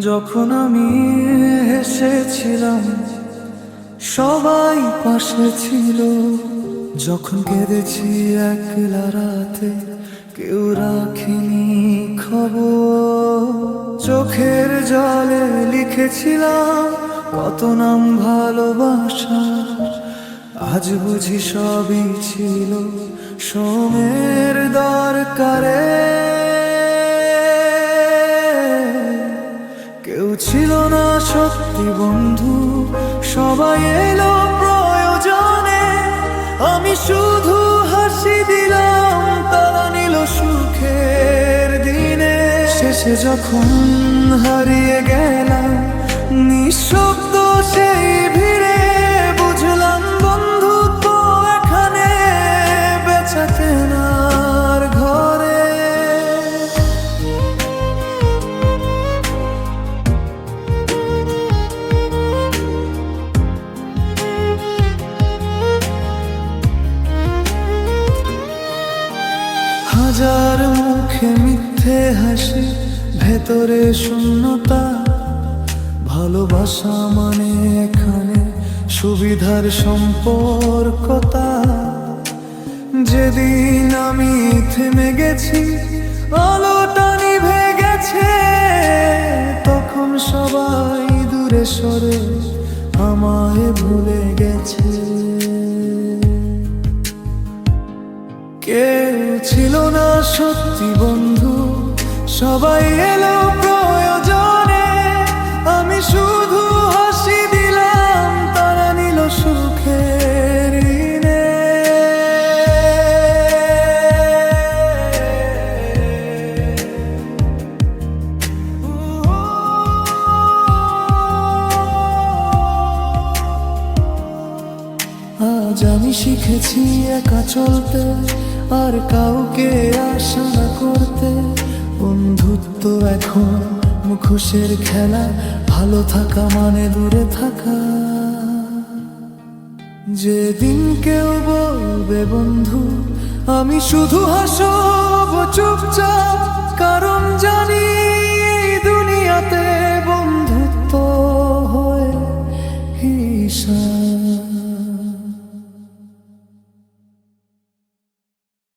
যখন আমি এসেছিলাম, সবাই পাশে ছিল। যখন কেঁদেছি একলা রাতে, কেউ রাখিনি খবর। চোখের জলে লিখেছিলাম কত নাম ভালোবাসা। আজ বুঝি সবই ছিল। সোমের দরকারে সত্যি বন্ধু, সবাই এলো প্রয়োজনে। আমি শুধু হাসি দিলাম, তারা নিল সুখের দিনে। শেষে যখন হারিয়ে গেলাম, নিঃশব্দ সেই ভিড়ে বুঝলাম বন্ধুত্ব এখানে বেচা হাজার মুখে মিথ্যে হাসি, ভেতরে শূন্যতা। ভালোবাসা মানে এখানে সুবিধার সম্পর্কতা। যেদিন আমি থেমে গেছি, আলোটা নিভে গেছে, তখন সবাই দূরে সরে আমায় ভুলে গেছে। কেউ ছিল না সত্যি বন্ধু। সবাই এলো প্রয়োজনে। আমি শুধু হাসি দিলাম, তারা নিল সুখের। আজ আমি শিখেছি একা চলতে। আর কাউকে আশা না করতে বন্ধুত্ব এখন মুখোশের খেলা, ভালো থাকা মানে দূরে থাকা। যেদিন কেউ বলবে, বন্ধু, আমি শুধু হাসব চুপচাপ, কারণ জানি